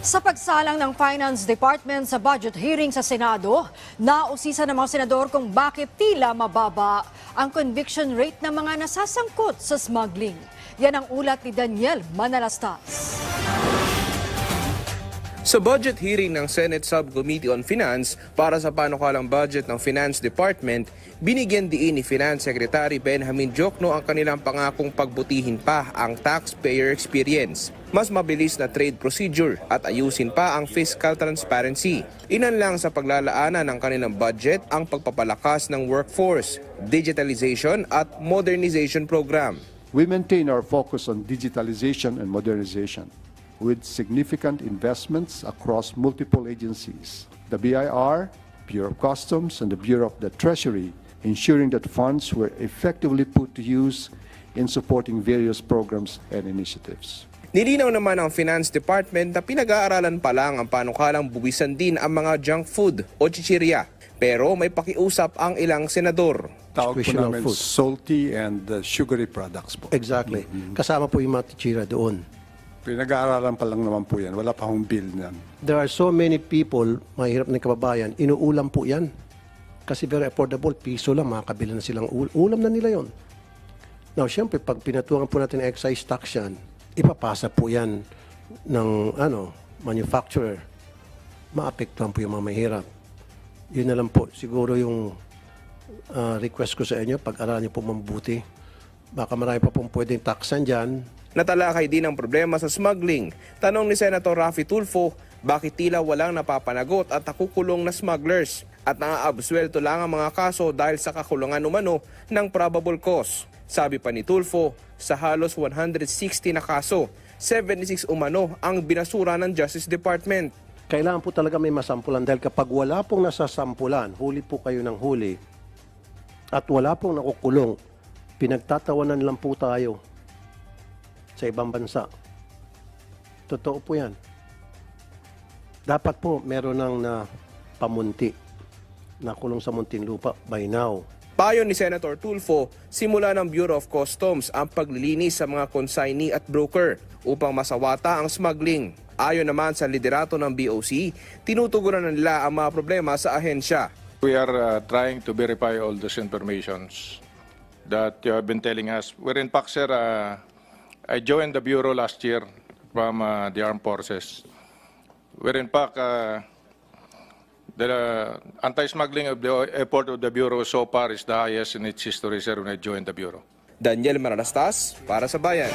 Sa pagsalang ng Finance Department sa budget hearing sa Senado, nausisa ng mga senador kung bakit tila mababa ang conviction rate ng mga nasasangkot sa smuggling. Yan ang ulat ni Daniel Manalastas. Sa budget hearing ng Senate Subcommittee on Finance para sa panukalang budget ng Finance Department, binigyan diin ni Finance Secretary Benjamin Jokno ang kanilang pangakong pagbutihin pa ang taxpayer experience, mas mabilis na trade procedure at ayusin pa ang fiscal transparency. Inan lang sa paglalaanan ng kanilang budget ang pagpapalakas ng workforce, digitalization at modernization program. We maintain our focus on digitalization and modernization with significant investments across multiple agencies. The BIR, Bureau of Customs, and the Bureau of the Treasury, ensuring that funds were effectively put to use in supporting various programs and initiatives. Nilinaw naman ng Finance Department na pinag-aaralan pa lang ang panukalang buwisan din ang mga junk food o chichirya. Pero may pakiusap ang ilang senador. Tawag po namin food. salty and uh, sugary products po. Exactly. Kasama po yung mga tichira doon. Pinag-aaralan pa lang naman po yan. Wala pa akong bill niyan. There are so many people, mahirap na kababayan, inuulam po yan. Kasi very affordable, piso lang, makakabili na silang ul- ulam na nila yon. Now, syempre, pag pinatuangan po natin excise tax yan, ipapasa po yan ng ano, manufacturer. Maapektuhan po yung mga mahirap. Yun na lang po, siguro yung ah, request ko sa inyo, pag-aralan niyo po mabuti. Baka marami pa pong pwedeng taxan dyan, Natalakay din ang problema sa smuggling. Tanong ni Senator Rafi Tulfo, bakit tila walang napapanagot at nakukulong na smugglers at naaabsuelto lang ang mga kaso dahil sa kakulungan umano ng probable cause. Sabi pa ni Tulfo, sa halos 160 na kaso, 76 umano ang binasura ng Justice Department. kailangan po talaga may masampulan dahil kapag wala pong nasasampulan, huli po kayo ng huli at wala pong nakukulong, pinagtatawanan lang po tayo sa ibang bansa. Totoo po yan. Dapat po meron ng na pamunti, nakulong sa Muntinlupa by now. Payo ni Senator Tulfo, simula ng Bureau of Customs ang paglilinis sa mga consignee at broker upang masawata ang smuggling. Ayon naman sa liderato ng BOC, tinutugunan na nila ang mga problema sa ahensya. We are uh, trying to verify all those informations that you have been telling us. We're in fact, sir, uh, I joined the Bureau last year from uh, the Armed Forces. We're in fact, uh, the uh, anti-smuggling of the effort of the Bureau so far is the highest in its history, sir, when I joined the Bureau. Daniel Manalastas para sa Bayan.